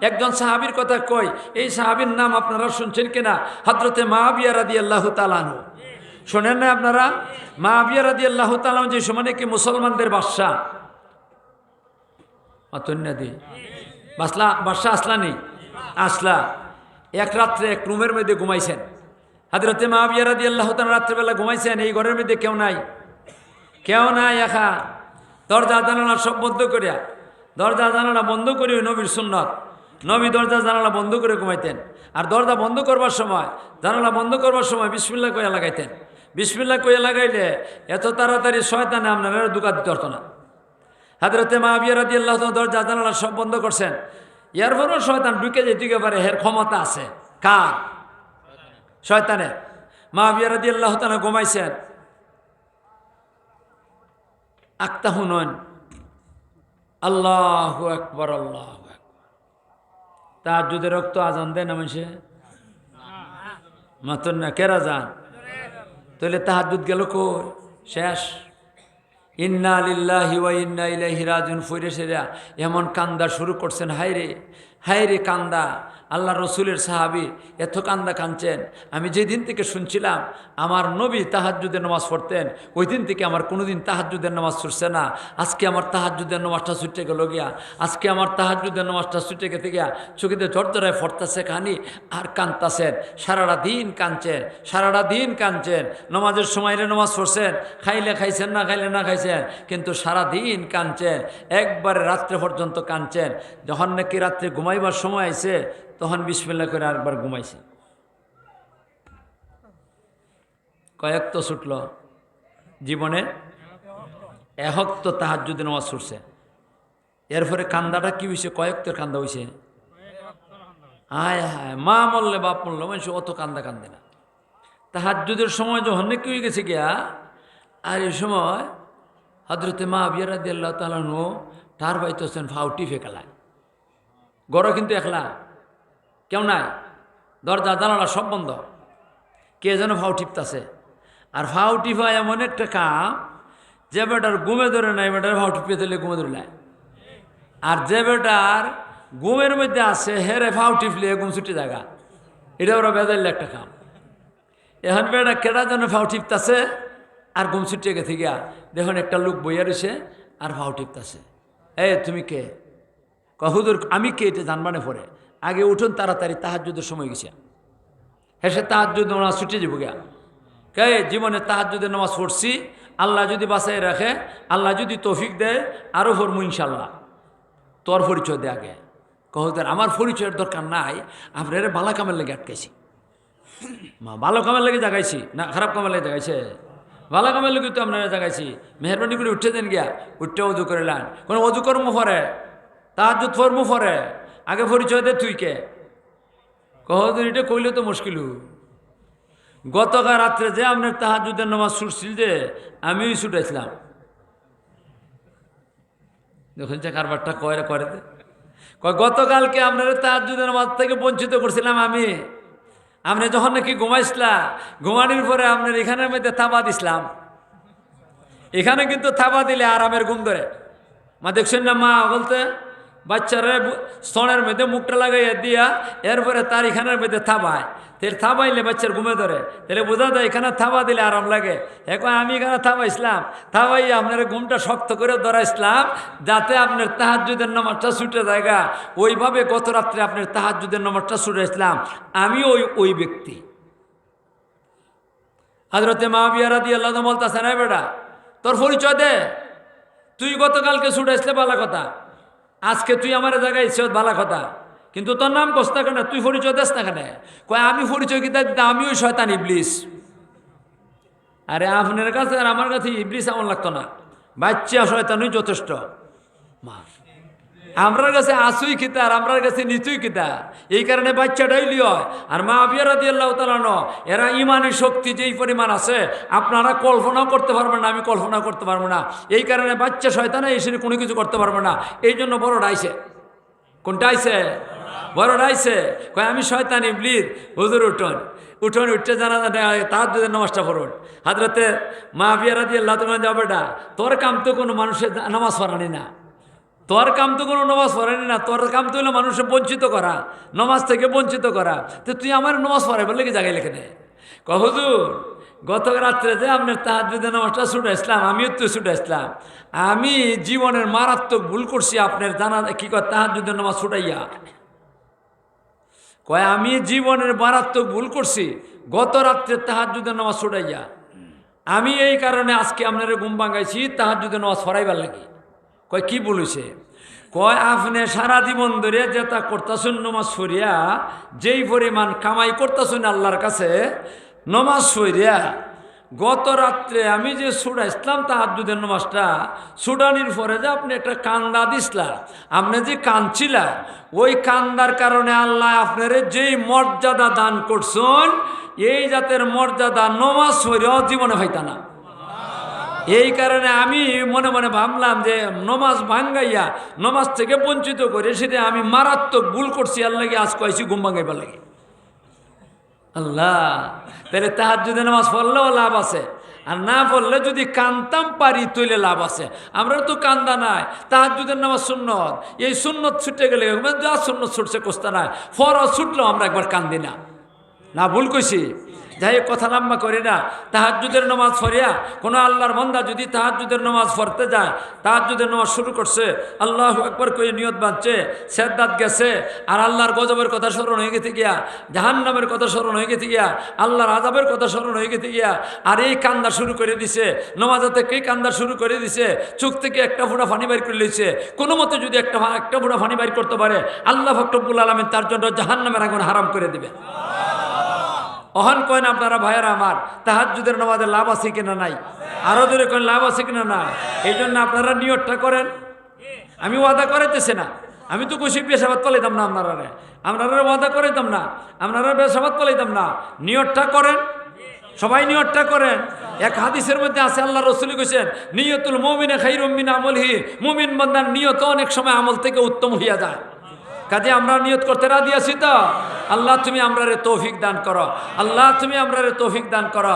একজন সাহাবির কথা কই, এই সাহাবির নাম আপনারা শুনছেন কিনা? হজরতে মাহাবিয়া রাদি আল্লাহ তালানু শোনেন না আপনারা? মাহাবিয়া রাদি আল্লাহ তালান যে সময় কি মুসলমানদের বাদশাহ। অতন্যাদি বাসলা, বাদশাহ আসলা নেই? আসলা। এক রাত্রে এক রুমের মধ্যে ঘুমাইছেন। হাজরতে মাহাবিয়া রাদি আল্লাহ তালা রাত্রেবেলা ঘুমাইছেন, এই ঘরের মধ্যে কেউ নাই। কেউ নাই একা দরজা জানালা সব বন্ধ করিয়া দরজা জানালা বন্ধ করি নবীর সুন্নত। নবী দরজা জানালা বন্ধ করে ঘুমাইতেন। আর দরজা বন্ধ করবার সময়, জানালা বন্ধ করবার সময় বিসমিল্লা কইয়া লাগাইতেন। বিসমিল্লা কইয়া লাগাইলে এত তাড়াতাড়ি শয়তানে আপনারা দুকা দিতে পারতো না। হাজরতে মাহাবিয়া রাদি আল্লাহ দরজা জানালা সব বন্ধ করছেন। এর পরেও শয়তান ঢুকে যেতে পারে হের ক্ষমতা আছে। কার? শয়তানের মাহাবিয়া রাদি আল্লাহ তালা ঘুমাইছেন। আক্তা হুনন আল্লাহ একবার আল্লাহ যদি রক্ত আজান দেয় না মানুষে? মাত্র না, কেরা যান তাহলে তাহার দুধ গেল কই? শেষ। ইন্না লিল্লাহি ওয়া ইন্না ইলাইহি রাজিউন, ফিরে সেরা। এমন কান্দা শুরু করছেন, হায়রে হায়রে কান্দা। আল্লাহ রসুলের সাহাবি এত কান্দা কাঁদছেন। আমি যেদিন থেকে শুনছিলাম, আমার নবী তাহাজুদের নামাজ পড়তেন, ওই দিন থেকে আমার কোনোদিন তাহাজুদের নামাজ ছুটছে না। আজকে আমার তাহাজুদের নামাজটা ছুটে গেল গিয়া, আজকে আমার তাহাজুদের নামাজটা ছুটে গেতে গিয়া চোখেতে ঝরঝরায় ফরতাছে খানি আর কানতাছেন সারাটা দিন কাঁদছেন, সারাটা দিন কাঁদছেন। নমাজের সময় নামাজ পড়ছেন, খাইলে খাইছেন, না খাইলে না খাইছেন, কিন্তু সারা দিন কাঁদছেন। একবারে রাত্রে পর্যন্ত কাঁদছেন। যখন নাকি রাত্রে ঘুমাইবার সময় আইছে তখন বিসমিল্লা করে আরেকবার ঘুমাইছে। কয়েক তো ছুটল। জীবনে এহক তো তাহার যদি নামাজ ছুটছে এরপরে কান্দাটা কি হয়েছে কয়েকটার কান্দা হয়েছে হায় হায়, মা মরলে বাপ মরলে মানুষ অত কান্দা কান্দে না। তাহার যুদের সময় যখন নাকি হয়ে গেছে গিয়া, আর এই সময় হজরতে মা বিয়ারা দিল্লা তালানো তার বাইতে হচ্ছেন ফাউটি ফেকালায় গড় কিন্তু একলা। কেউ নাই। দরজা, জানালা সব বন্ধ। কে যেন ফাউ টিপতাছে। আর ফাউ টিপা এমন একটা কাম, যে বেটার গুমে ধরে নাই, বেটার ফাউ টিপে দিলে গুমে ধরে নাই। আর যে বেটার গুমের মধ্যে আছে হেরে ফাউ টিপলে গুম ছুটি জায়গা এটা ওরা বেদাইলে একটা কাম। এখন বেটা কেটা যেন ফাউ টিপতাছে, আর গুম ছুটিয়ে গেছে গিয়া। দেখুন একটা লোক বইয়া রয়েছে আর ফাউ টিপতাছে। এ তুমি কে? কহুদুর আমি কে? এটা জানবানে পরে। আগে উঠুন, তাড়াতাড়ি তাহাজুদের সময় গেছে। হেসে তাহাজুদ নামাজ ছুটে যাব গিয়া। কে জীবনে তাহাজুদের নামাজ পড়ছি, আল্লাহ যদি বাসায় রাখে, আল্লাহ যদি তৌফিক দেয় আরও ফরমু ইনশাল্লাহ তোর পরিচয় দে আগে। কহুদের আমার পরিচয়ের দরকার নাই আপনার বালা কামের লেগে আটকাইছি। মা ভালো কামের লেগে জাগাইছি? না, খারাপ কামের লেগে জাগাইছে। ভালো কামের লেগে তো আপনারা জাগাইছি। মেহরবানি করে উঠে দেন গিয়া। উঠতে অজু করে লান। কোনো অজু কর্ম ফরে তাহাজুদ ফরমু ফরে আগে পরিচয় দে তুই কে? কহদিন এটা কইলে তো মুশকিল। গতকাল রাত্রে যে আপনার তাহাজুদের নামাজ ছুটছিল যে, আমিও ছুটাইছিলাম। দেখুন যে কারবারটা কয়রা করে দে। কয়, গতকালকে আপনার তাহার তাহাজুদের নামাজ থেকে বঞ্চিত করছিলাম আমি। আপনি যখন নাকি ঘুমাইছিলা, ঘুমানির পরে আপনার এখানের মধ্যে থাবা দিছিলাম। এখানে কিন্তু থাবা দিলে আরামের ঘুম ধরে। মা, দেখছেন না মা? বলতে বাচ্চারা স্তনের মধ্যে মুখটা লাগাইয়া দিয়া, এরপরে তার এখানের মধ্যে থাবায়। তাহলে থাবাইলে বাচ্চার ঘুমে ধরে। তাহলে বোঝা যায় এখানে থাবা দিলে আরাম লাগে। এখন আমি এখানে থাবাইছিলাম। থাবাই আপনার ঘুমটা শক্ত করে ধরাইছিলাম, যাতে আপনার তাহাজুদের নামাজটা ছুটে জায়গা ওইভাবে গত রাত্রে আপনার তাহাজুদের নামাজটা ছুটেছিলাম আমি ওই ওই ব্যক্তি। হাজরতে মাহবিয়ারা দিয়ে আল্লাহ বলতেছে না বেটা, তোর পরিচয় দে। তুই গতকালকে ছুটাইছিলে, বালা কথা। আজকে তুই আমার জায়গায় ইচ্ছে ভালো কথা। কিন্তু তোর নাম কস কেন? তুই পরিচয় দেস না কেন? কয়, আমি পরিচয় কিতা দিতে আমি ওই শয়তান ইবলিস। আরে আপনার কাছে আর আমার কাছে ইবলিস আমার লাগতো না। বাচ্চা শয়তানই যথেষ্ট। মা আমরার কাছে আসুই আর আমরার কাছে নিচুই খিতা এই কারণে বাচ্চাটাই লিয় আর মা আবিয়ারা দিয়ে আল্লাহ তালানো এরা ইমানের শক্তি যেই পরিমাণ আছে, আপনারা কল্পনাও করতে পারবেন না, আমি কল্পনা করতে পারব না। এই কারণে বাচ্চা শয়তানে এসে কোনো কিছু করতে পারব না। এই জন্য বড়টা আইসে কোনটা আইসে বড়টা আইসে কয়, আমি শয়তান ইবলির হুজুর, উঠন। উঠন উঠতে জানা তার দুধের নামাজটা পড়ুন। হাজরতে মা আবিয়ারা দিয়ে আল্লাহ তোমার যাবেটা তোর কাম তো কোনো মানুষের নামাজ পড়ানি না। তোর কাম তো কোনো নমাজ পড়েনি না, তোর কাম তো হলো মানুষের বঞ্চিত করা, নমাজ থেকে বঞ্চিত করা। তো তুই আমার নমাজ পড়াই বলে কি জায়গায় লেখে নে কহজুর গত রাত্রে যে আপনার তাহাজুদের নামাজটা ছুটে আসলাম, আমিও তো ছুটে আসলাম। আমি জীবনের মারাত্মক ভুল করছি আপনার জানা কি কয় তাহাজুদের নামাজ ছুটাইয়া। কয়, আমি জীবনের মারাত্মক ভুল করছি, গত রাত্রে তাহাজুদের নামাজ ছুটাইয়া। আমি এই কারণে আজকে আপনার ঘুম ভাঙাইছি তাহাজুদের নামাজ ফরাইবার লাগি। কয়, কি বলেছে? কয়, আপনি সারা জীবন ধরে যেটা করতেছেন নমাজ সরিয়া যেই পরিমাণ কামাই করতেছেন আল্লাহর কাছে, নমাজ সরিয়া গত রাত্রে আমি যে সুরা ইসলাম তাহাজুদের নমাজটা সুডানির পরে যে আপনি একটা কান্দা দিসলা আপনি যে কান্দছিলা ওই কান্দার কারণে আল্লাহ আপনার যেই মর্যাদা দান করছেন, এই জাতের মর্যাদা নমাজ সরিয়াও জীবনে হইতা না। এই কারণে আমি মনে মনে ভাবলাম যে নমাজ ভাঙ্গাইয়া নমাজ থেকে বঞ্চিত করে সেটা আমি মারাত্মক ভুল করছি আল্লাহকে আজ কয়েছি ঘুম ভাঙাইবার লাগে? আল্লাহ, তাহলে তাহার যদি নামাজ পড়লেও লাভ আছে, আর না পড়লে যদি কানতাম পারি তৈলে লাভ আছে। আমরা তো কান্দা নাই তাহার যদি নামাজ সুন্নত, এই সুন্নত ছুটে গেলে যা সুন্নত ছুটছে কোস্তা নাই, ফরজ ছুটলেও আমরা একবার কান্দি না। না, ভুল কইছি। যাই কথা লম্বা করি না। তাহাজুদের নামাজ ফরিয়া কোনো আল্লাহর মন্দা যদি তাহাজুদের নামাজ ফরতে যায় তাহাজুদের নামাজ শুরু করছে, আল্লাহ একবার করে নিয়ত বাঁধছে সেদ্দাত গেছে, আর আল্লাহর গজবের কথা স্মরণ হয়ে গেছে গিয়া, জাহান্নামের কথা স্মরণ হয়ে গেছে গিয়া, আল্লাহর আজাবের কথা স্মরণ হয়ে গেছে গিয়া, আর এই কান্দা শুরু করে দিছে নমাজা থেকে কান্দা শুরু করে দিছে, চোখ থেকে একটা ফোঁটা ফানি বাইর করে লিছে কোনো মতে যদি একটা একটা ফোঁটা ফানি বাইর করতে পারে, আল্লাহ ফকরবুল আলমিন তার জন্য জাহান্নামের আগুন হারাম করে দিবে। অহন কয়েন আপনারা ভাইয়েরা আমার তাহার তাহাজুদের নামাজে লাভ আছে কিনা নাই? আরও দূরে কয়েন লাভ আছে কিনা না? এই জন্য আপনারা নিয়তটা করেন। আমি ওয়াদা করাইতেছি না। আমি তো খুশি পেশাবাদ পালাইতাম না আপনারা আপনারা ওয়াদা করাইতাম না। আপনারা পেশাবাদ পালাইতাম না। নিয়তটা করেন। সবাই নিয়তটা করেন। এক হাদিসের মধ্যে আছে, আল্লাহ রসুল কইছেন, নিয়তুল মমিনে খাইরমিন আমলহি। মুমিন বন্দার নিয়ত অনেক সময় আমল থেকে উত্তম হইয়া যায়। কাজে আমরা নিয়ত করতে রাজি আছি তো? আল্লাহ তুমি আমরারে তৌফিক দান করো। আল্লাহ তুমি আমরারে তৌফিক দান করো।